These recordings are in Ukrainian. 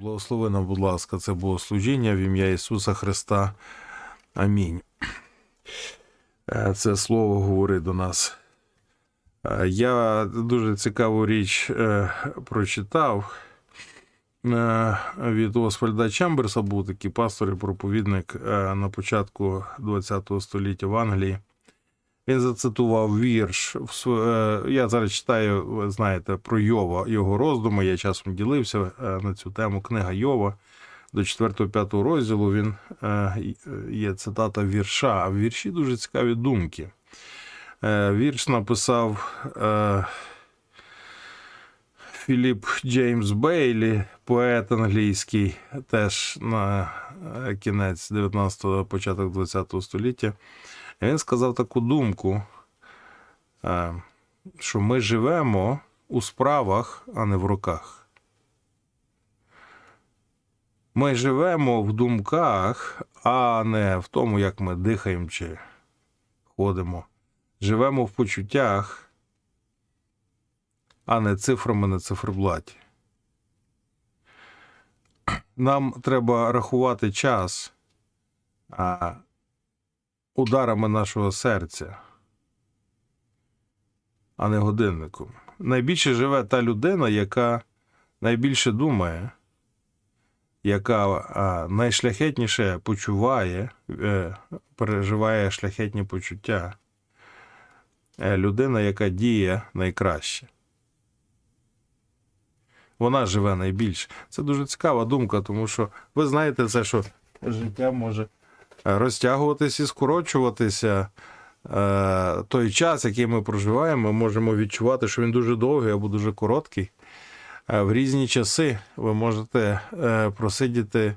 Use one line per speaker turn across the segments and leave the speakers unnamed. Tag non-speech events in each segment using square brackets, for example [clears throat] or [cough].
Боже, будь ласка, це богослужіння в ім'я Ісуса Христа. Амінь. Е, Це слово говорить до нас. Е, Я дуже цікаву річ е, прочитав. Е, Від Освальда Чамберса був такий пастор і проповідник е, на початку ХХ століття в Англії. Він зацитував вірш. е, Я зараз читаю, знаєте, про Йова, його роздуми. Я часом ділився на цю тему. Книга Йова до 4-5 розділу. Він є цитата вірша. А в вірші дуже цікаві думки. Вірш написав Філіп Джеймс Бейлі, поет англійський, теж на е, кінець 19-го, початок 20-го століття. Він сказав таку думку, е, що ми живемо у справах, а не в руках. Ми живемо в думках, а не в тому, як ми дихаємо чи ходимо. Живемо в почуттях, а не цифрами на циферблаті. Нам треба рахувати час а, ударами нашого серця, а не годинником. Найбільше живе та людина, яка найбільше думає, яка а, найшляхетніше почуває, е, переживає шляхетні почуття. Е, людина, яка діє найкраще. Вона живе найбільше. Це дуже цікава думка, тому що ви знаєте це, що життя може е, розтягуватися і скорочуватися. Е, Той час, який ми проживаємо, ми можемо відчувати, що він дуже довгий або дуже короткий. Е, В різні часи ви можете просидіти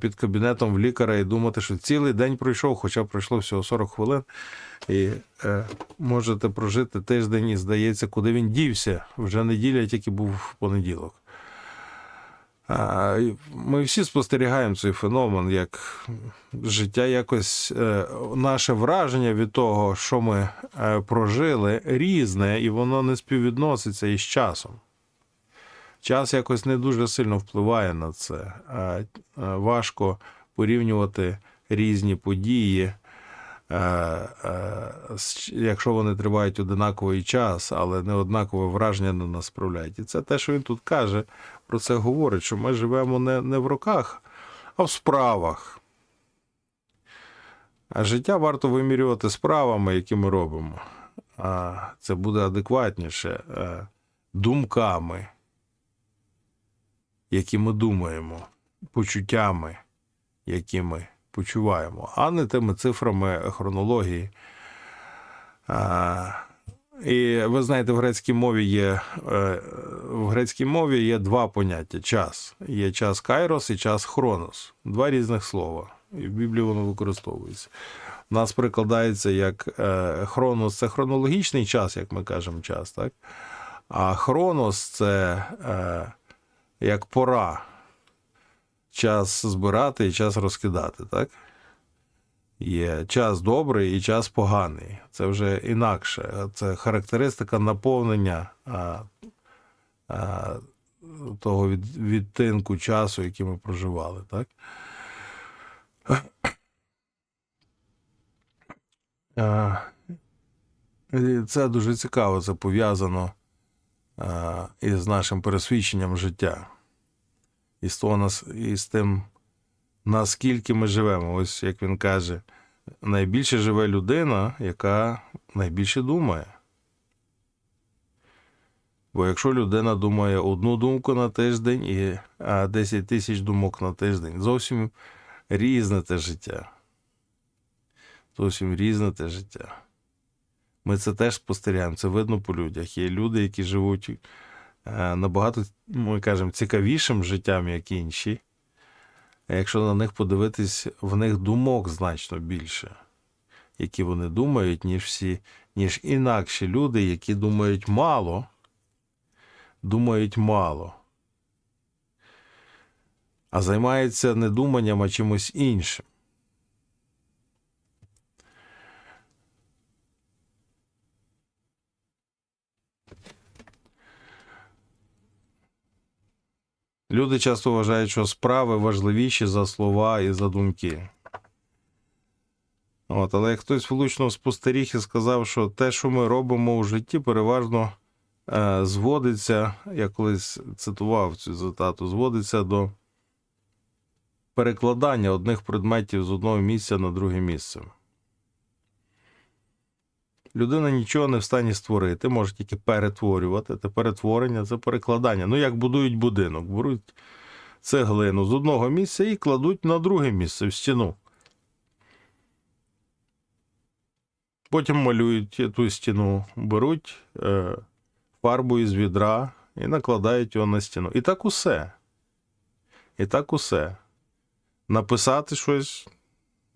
під кабінетом в лікаря і думати, що цілий день пройшов, хоча пройшло всього 40 хвилин. І е, можете прожити тиждень і здається, куди він дівся. Вже неділя тільки був в понеділок. Ми всі спостерігаємо цей феномен, як життя якось е, наше враження від того, що ми е, прожили, різне, і воно не співвідноситься із часом. Час якось не дуже сильно впливає на це. Важко порівнювати різні події, якщо вони тривають одинаковий час, але не однакове враження на нас справляють. І це те, що він тут каже, про це говорить, що ми живемо не, не в руках, а в справах. А життя варто вимірювати справами, які ми робимо. Це буде адекватніше е, думками, які ми думаємо, почуттями, які ми почуваємо, а не тими цифрами хронології. А, і ви знаєте, в грецькій мові є е, в грецькій мові є два поняття: час. Є час кайрос і час хронос. Два різних слова. І в Біблії воно використовується. У нас прикладається як е, хронос це хронологічний час, як ми кажемо, час, так? А хронос це е, як пора. Час збирати і час розкидати, так? Є час добрий і час поганий. Це вже інакше. Це характеристика наповнення а, а, того від, відтинку часу, який ми проживали, так? Це дуже цікаво, це пов'язано із нашим пересвідченням життя. І з, того, і з тим, наскільки ми живемо. Ось як він каже, найбільше живе людина, яка найбільше думає. Бо якщо людина думає одну думку на тиждень і 10 тисяч думок на тиждень, зовсім різне те життя. Зовсім різне те життя. Ми це теж спостерігаємо, це видно по людях. Є люди, які живуть е, набагато, ми кажемо, цікавішим життям, як інші. Якщо на них подивитись, в них думок значно більше, які вони думають, ніж всі, ніж інакші люди, які думають мало, думають мало, а займаються не думанням, а чимось іншим. Люди часто вважають, що справи важливіші за слова і за думки. От, але як хтось влучно спостеріг і сказав, що те, що ми робимо у житті, переважно е, зводиться, я колись цитував цю цитату, зводиться до перекладання одних предметів з одного місця на друге місце. Людина нічого не в стані створити, може тільки перетворювати. Це перетворення, це перекладання. Ну, як будують будинок, беруть цеглину з одного місця і кладуть на друге місце в стіну. Потім малюють ту стіну, беруть е, фарбу із відра і накладають його на стіну. І так усе. І так усе. Написати щось,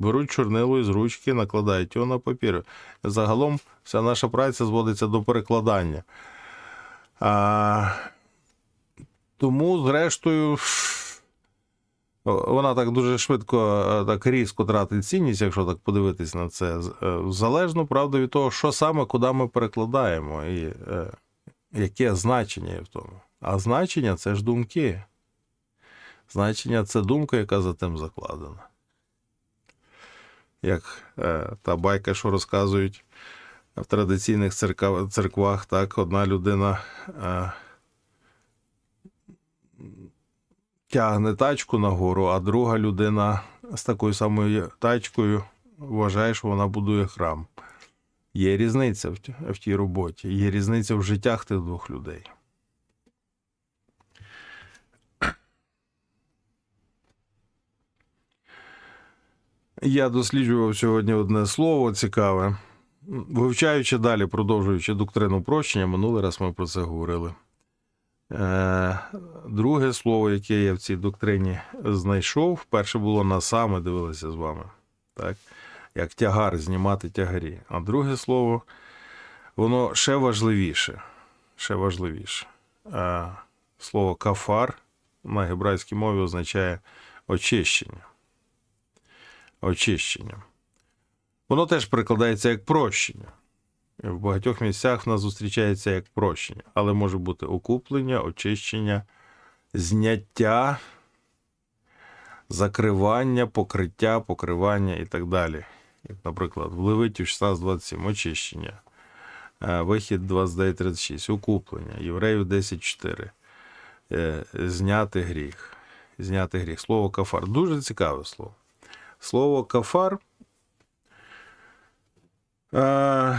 беруть чорнило із ручки, накладають його на папір. Загалом вся наша праця зводиться до перекладання. А, тому, зрештою, вона так дуже швидко, е, так різко тратить цінність, якщо так подивитись на це. Е, Залежно, правда, від того, що саме куди ми перекладаємо, і е, яке значення є в тому. А значення це ж думки. Значення це думка, яка за тим закладена. Як е, та байка, що розказують в традиційних церква, церквах, так, одна людина е, тягне тачку нагору, а друга людина з такою самою тачкою вважає, що вона будує храм. Є різниця в тій роботі, є різниця в життях тих двох людей. Я досліджував сьогодні одне слово цікаве. Вивчаючи далі, продовжуючи доктрину прощення, минулий раз ми про це говорили. Е, друге слово, яке я в цій доктрині знайшов, перше було на саме дивилися з вами. Так? Як тягар, знімати тягарі. А друге слово, воно ще важливіше. Ще важливіше. Е, слово кафар на гебрайській мові означає очищення. Очищення. Воно теж прикладається як прощення. В багатьох місцях нас зустрічається як прощення, але може бути окуплення, очищення, зняття, закривання, покриття, покривання і так далі. Як, наприклад, в Левитів 16.27 очищення, Е, вихід 29.36, окуплення, Євреїв 10.4, Е, зняти гріх. Зняти гріх. Слово кафар. Дуже цікаве слово. Слово кафар. Е,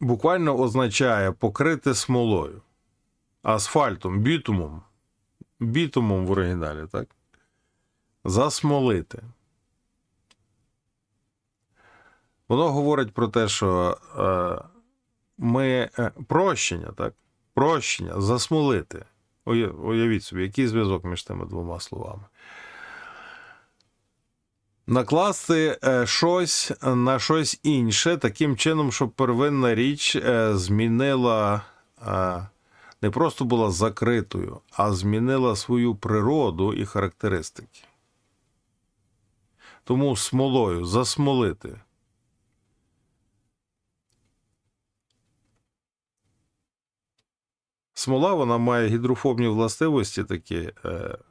буквально означає покрити смолою, асфальтом, бітумом. Бітумом в оригіналі, так? Засмолити. Воно говорить про те, що е, ми е, прощення, так? Прощення, засмолити. Уявіть собі, який зв'язок між тими двома словами. Накласти е, щось на щось інше, таким чином, щоб первинна річ е, змінила, е, не просто була закритою, а змінила свою природу і характеристики. Тому смолою засмолити. Смола вона має гідрофобні властивості такі,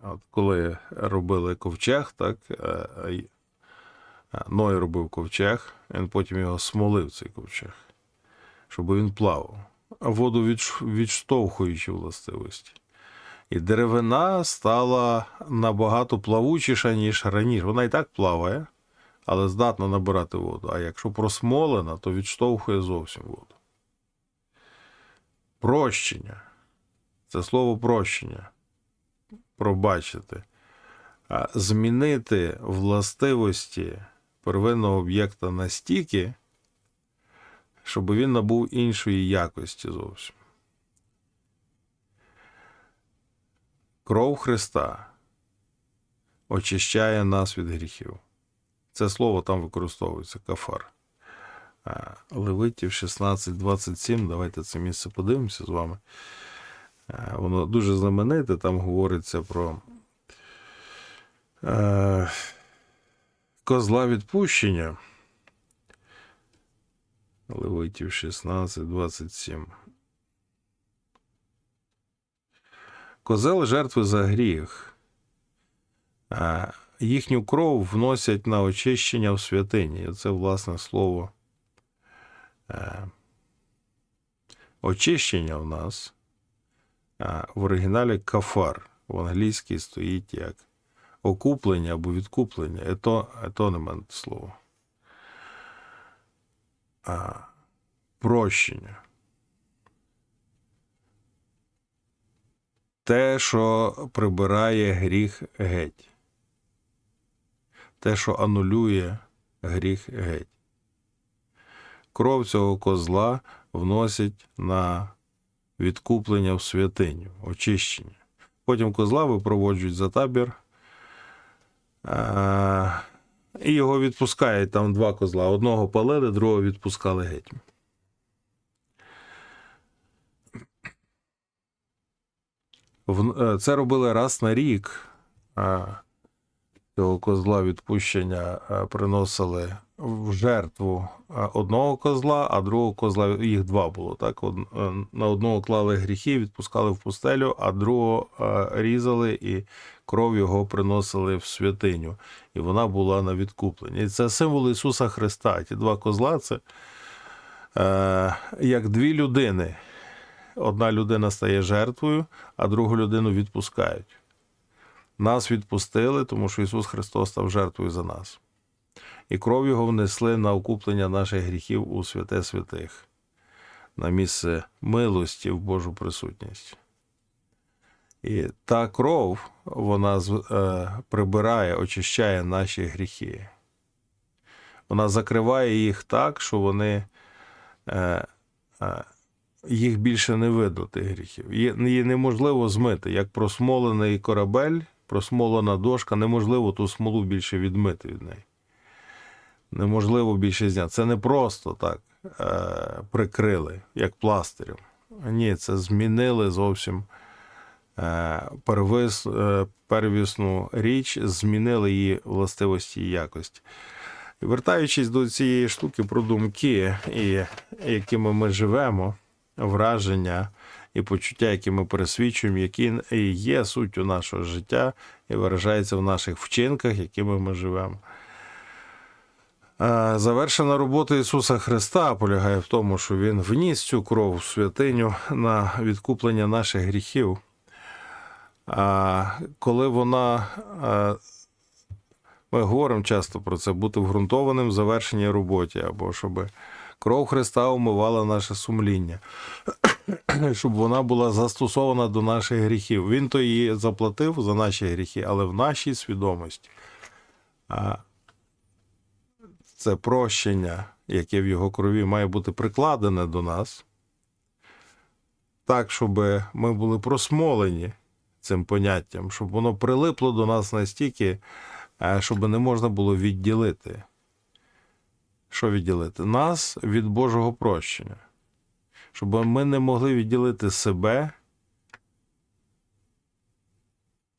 от коли робили ковчег, так, Ной робив ковчег, він потім його смолив, цей ковчег, щоб він плавав. Воду відш- відштовхуючі властивості. І деревина стала набагато плавучіша, ніж раніше. Вона і так плаває, але здатна набирати воду. А якщо просмолена, то відштовхує зовсім воду. Прощення. Це слово прощення. Пробачити. Змінити властивості первинного об'єкта настільки, щоб він набув іншої якості зовсім. Кров Христа очищає нас від гріхів. Це слово там використовується кафар. Левитів 16.27. Давайте це місце подивимося з вами. Воно дуже знамените, там говориться про е, козла відпущення. Левитів 16.27. Козел жертви за гріх. Їхню кров вносять на очищення в святині. Це власне слово. е, Очищення в нас в оригіналі кафар. В англійській стоїть як окуплення або відкуплення. Ето, етонемент слово. А, прощення. Те, що прибирає гріх геть. Те, що анулює гріх геть. Кров цього козла вносять на відкуплення в святиню, очищення. Потім козла випроводжують за табір. А, і його відпускають там два козла. Одного палили, другого відпускали геть. Е, Це робили раз на рік. Цього козла відпущення е, приносили в жертву одного козла, а другого козла їх два було. Так? Е, На одного клали гріхи, відпускали в пустелю, а другого е, різали і кров його приносили в святиню. І вона була на відкупленні. І це символ Ісуса Христа. Ті два козла це е, як дві людини. Одна людина стає жертвою, а другу людину відпускають. Нас відпустили, тому що Ісус Христос став жертвою за нас. І кров Його внесли на окуплення наших гріхів у святе святих, на місце милості в Божу присутність. І та кров, вона е, прибирає, очищає наші гріхи. Вона закриває їх так, що вони. Е, е, їх більше не видно, тих гріхів. Її неможливо змити. Як просмолений корабель, просмолена дошка, неможливо ту смолу більше відмити від неї. Неможливо більше зняти. Це не просто так е, прикрили, як пластирем. Ні, це змінили зовсім е, первис, е, первісну річ, змінили її властивості і якості. Вертаючись до цієї штуки про думки, і, якими ми живемо, враження і почуття, які ми пересвідчуємо, які є суттю нашого життя і виражається в наших вчинках, якими ми живемо. Е, Завершена робота Ісуса Христа полягає в тому, що Він вніс цю кров в святиню на відкуплення наших гріхів. Коли вона, е, ми говоримо часто про це, бути вґрунтованим в завершеній роботі, або щоб кров Христа умивала наше сумління, [clears throat] щоб вона була застосована до наших гріхів. Він то її заплатив за наші гріхи, але в нашій свідомості. Це прощення, яке в його крові має бути прикладене до нас, так, щоб ми були просмолені цим поняттям, щоб воно прилипло до нас настільки, е, щоб не можна було відділити. Що відділити? Нас від Божого прощення. Щоб ми не могли відділити себе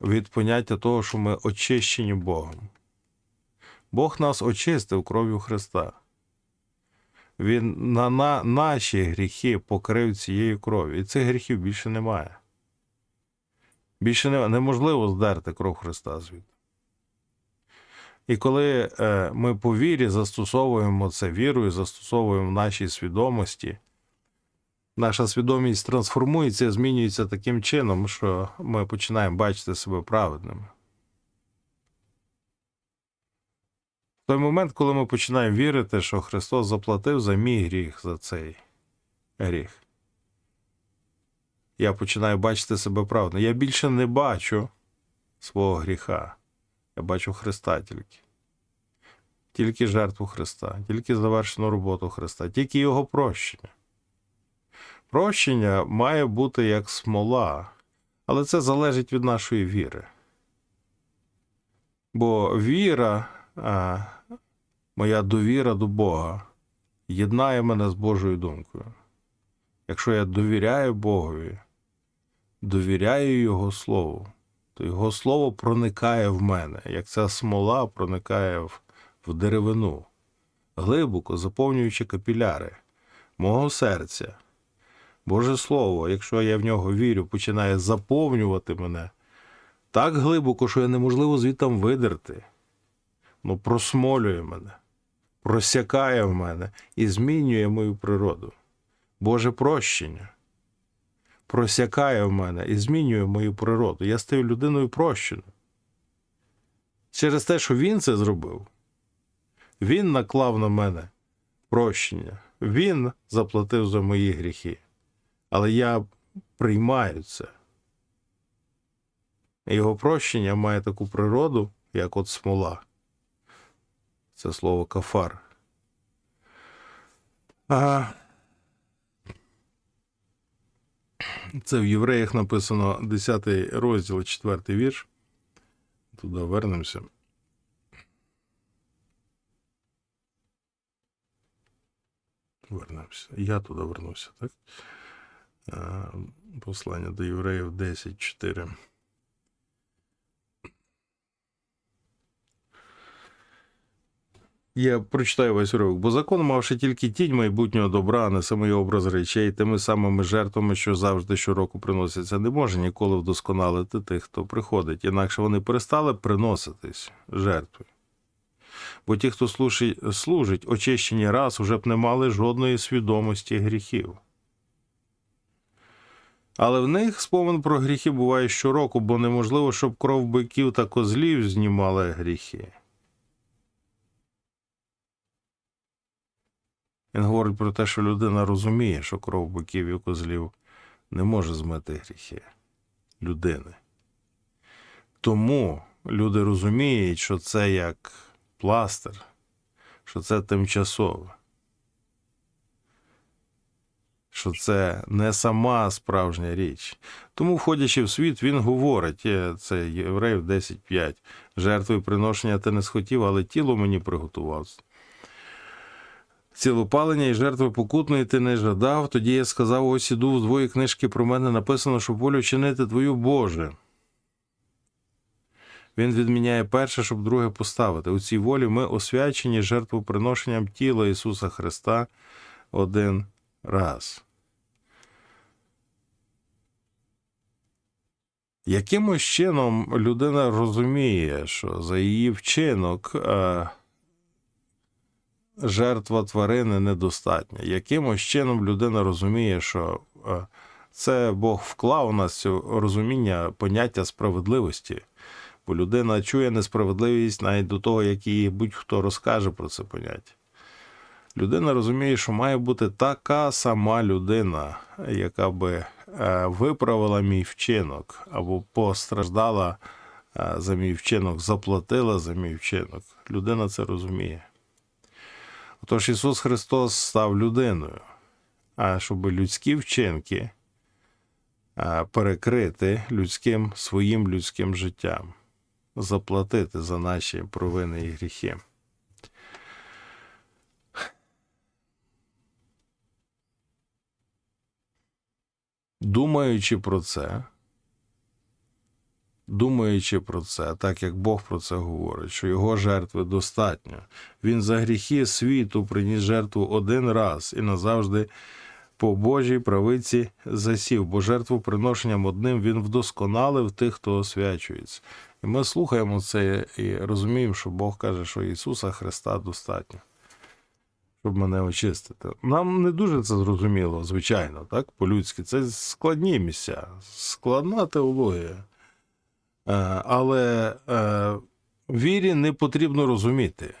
від поняття того, що ми очищені Богом. Бог нас очистив кров'ю Христа. Він на, на наші гріхи покрив цією кров'ю. І цих гріхів більше немає. Більше не, неможливо здерти кров Христа звідти. І коли е, ми по вірі застосовуємо це вірою, застосовуємо в нашій свідомості, наша свідомість трансформується, змінюється таким чином, що ми починаємо бачити себе праведними. Той момент, коли ми починаємо вірити, що Христос заплатив за мій гріх, за цей гріх, я починаю бачити себе правильно. Я більше не бачу свого гріха. Я бачу Христа тільки. Тільки жертву Христа, тільки завершену роботу Христа, тільки Його прощення. Прощення має бути як смола, але це залежить від нашої віри. Бо віра, моя довіра до Бога єднає мене з Божою думкою. Якщо я довіряю Богові, довіряю Його Слову, то Його Слово проникає в мене, як ця смола проникає в, в деревину, глибоко заповнюючи капіляри мого серця, Боже Слово, якщо я в нього вірю, починає заповнювати мене так глибоко, що я неможливо звідтам видерти. Ну, просмолює мене, просякає в мене і змінює мою природу. Боже прощення просякає в мене і змінює мою природу. Я стаю людиною прощеною. Через те, що він це зробив, він наклав на мене прощення, він заплатив за мої гріхи. Але я приймаю це. Його прощення має таку природу, як от смола. Це слово кафар. А... Це в євреях написано 10 розділ, 4 вірш. Туди вернемося. Вернемося. Я туди вернуся, так? Послання до євреїв 10, Я прочитаю весь уривок. Бо закон, мавши тільки тінь майбутнього добра, а не самий образ речей, тими самими жертвами, що завжди щороку приносяться, не може ніколи вдосконалити тих, хто приходить. Інакше вони перестали приноситись жертви. Бо ті, хто служить, служить очищені раз, уже б не мали жодної свідомості гріхів. Але в них спомин про гріхи буває щороку, бо неможливо, щоб кров биків та козлів знімали гріхи. Він говорить про те, що людина розуміє, що кров биків і козлів не може змити гріхи людини. Тому люди розуміють, що це як пластир, що це тимчасове, що це не сама справжня річ. Тому, входячи в світ, він говорить, це Євреїв 10.5, жертви приношення ти не схотів, але тіло мені приготував. Цілопалення і жертви покутної ти не жадав. Тоді я сказав: ось іду в двої книжки про мене написано, що волю чинити твою Боже. Він відміняє перше, щоб друге поставити. У цій волі ми освячені жертвоприношенням тіла Ісуса Христа один раз. Якимось чином людина розуміє, що за її вчинок. Жертва тварини недостатня. Якимось чином людина розуміє, що е, це Бог вклав у нас розуміння поняття справедливості, бо людина чує несправедливість навіть до того, як їй будь-хто розкаже про це поняття. Людина розуміє, що має бути така сама людина, яка би е, виправила мій вчинок або постраждала е, за мій вчинок, заплатила за мій вчинок. Людина це розуміє. Отож Ісус Христос став людиною, а щоб людські вчинки перекрити людським своїм людським життям, заплатити за наші провини і гріхи. Думаючи про це, думаючи про це, так як Бог про це говорить, що його жертви достатньо. Він за гріхи світу приніс жертву один раз і назавжди по Божій правиці засів, бо жертву приношенням одним він вдосконалив тих, хто освячується. І ми слухаємо це і розуміємо, що Бог каже, що Ісуса Христа достатньо, щоб мене очистити. Нам не дуже це зрозуміло, звичайно, так, по-людськи. Це складні місця, складна теологія. Е, Але е, вірі не потрібно розуміти.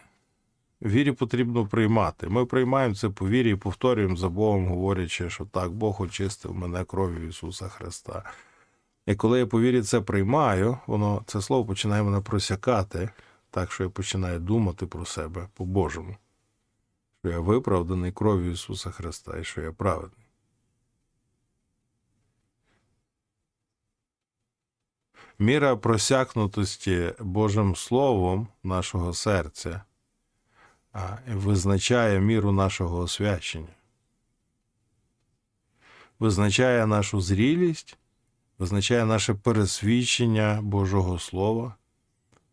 Вірі потрібно приймати. Ми приймаємо це по вірі і повторюємо за Богом, говорячи, що так, Бог очистив мене кров'ю Ісуса Христа. І коли я по вірі це приймаю, воно це слово починає мене просякати, так що я починаю думати про себе по-божому, що я виправданий кров'ю Ісуса Христа і що я праведний. Міра просякнутості Божим Словом нашого серця визначає міру нашого освячення, визначає нашу зрілість, визначає наше пересвідчення Божого Слова,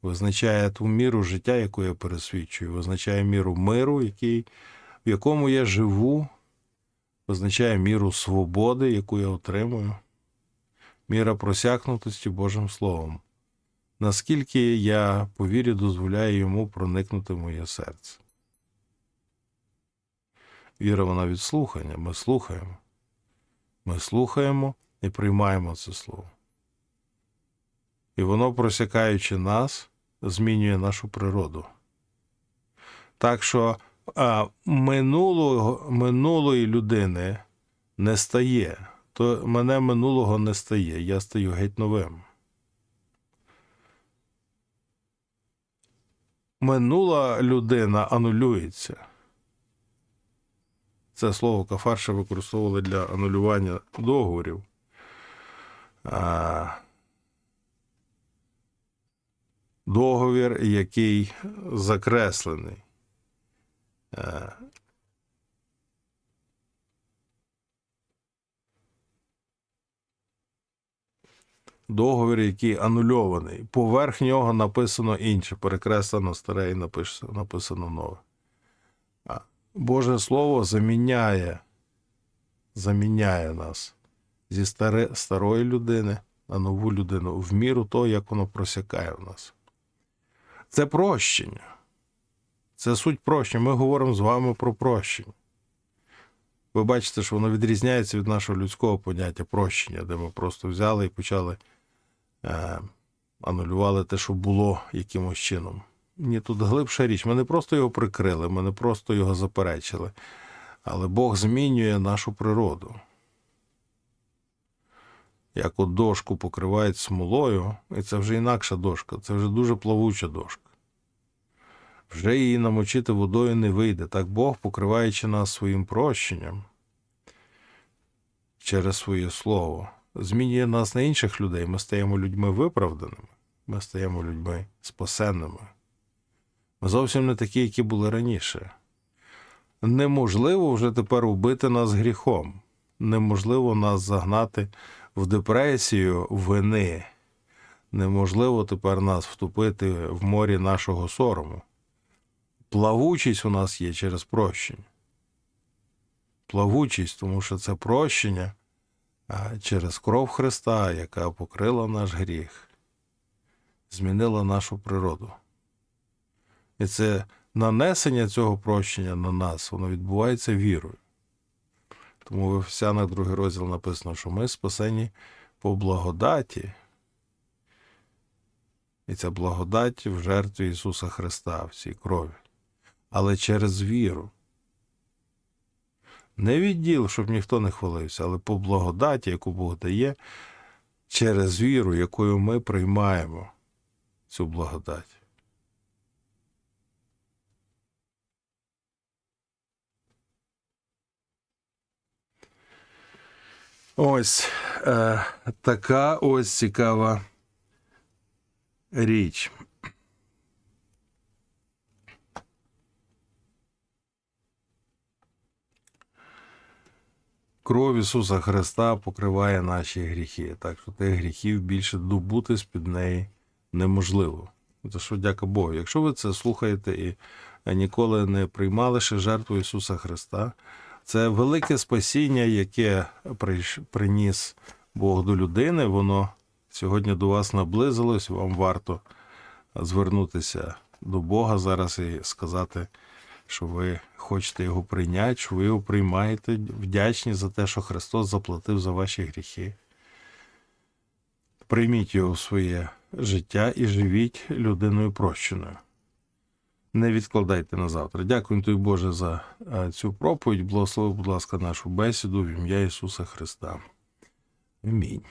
визначає ту міру життя, яку я пересвідчую, визначає міру миру, який, в якому я живу, визначає міру свободи, яку я отримую, міра просякнутості Божим Словом. Наскільки я по вірі дозволяю йому проникнути в моє серце. Віра вона від слухання. Ми слухаємо. Ми слухаємо і приймаємо це слово. І воно, просякаючи нас, змінює нашу природу. Так що а, минулого, минулої людини не стає, то мене минулого не стає, я стаю геть новим. Минула людина анулюється. Це слово кафарша використовували для анулювання договорів. Договір, який закреслений. Договір, який анульований. Поверх нього написано інше, перекреслено старе і написано, написано нове. А Боже Слово заміняє, заміняє нас зі старе, старої людини на нову людину в міру того, як воно просякає в нас. Це прощення. Це суть прощення. Ми говоримо з вами про прощення. Ви бачите, що воно відрізняється від нашого людського поняття прощення, де ми просто взяли і почали е, анулювали те, що було якимось чином. Ні, тут глибша річ. Ми не просто його прикрили, ми не просто його заперечили, але Бог змінює нашу природу. Як от дошку покривають смолою, і це вже інакша дошка, це вже дуже плавуча дошка. Вже її намочити водою не вийде. Так Бог, покриваючи нас своїм прощенням через своє слово, змінює нас на інших людей. Ми стаємо людьми виправданими, ми стаємо людьми спасенними. Ми зовсім не такі, які були раніше. Неможливо вже тепер убити нас гріхом. Неможливо нас загнати в депресію вини. Неможливо тепер нас втопити в морі нашого сорому. Плавучість у нас є через прощення. Плавучість, тому що це прощення через кров Христа, яка покрила наш гріх, змінила нашу природу. І це нанесення цього прощення на нас, воно відбувається вірою. Тому в Ефесянах другий розділ написано, що ми спасені по благодаті. І ця благодать в жертві Ісуса Христа в цій крові. Але через віру. Не відділ, щоб ніхто не хвалився, але по благодаті, яку Бог дає, через віру, якою ми приймаємо цю благодать. Ось е, така ось цікава річ. Кров Ісуса Христа покриває наші гріхи, так що тих гріхів більше добути з-під неї неможливо. За що дяка Богу. Якщо ви це слухаєте і ніколи не приймали ще жертву Ісуса Христа, це велике спасіння, яке приніс Бог до людини. Воно сьогодні до вас наблизилось. Вам варто звернутися до Бога зараз і сказати, що ви хочете його прийняти, що ви його приймаєте, вдячні за те, що Христос заплатив за ваші гріхи. Прийміть його в своє життя і живіть людиною прощеною. Не відкладайте на завтра. Дякую тобі, Боже, за цю проповідь. Благослови, будь ласка, нашу бесіду в ім'я Ісуса Христа. Амінь.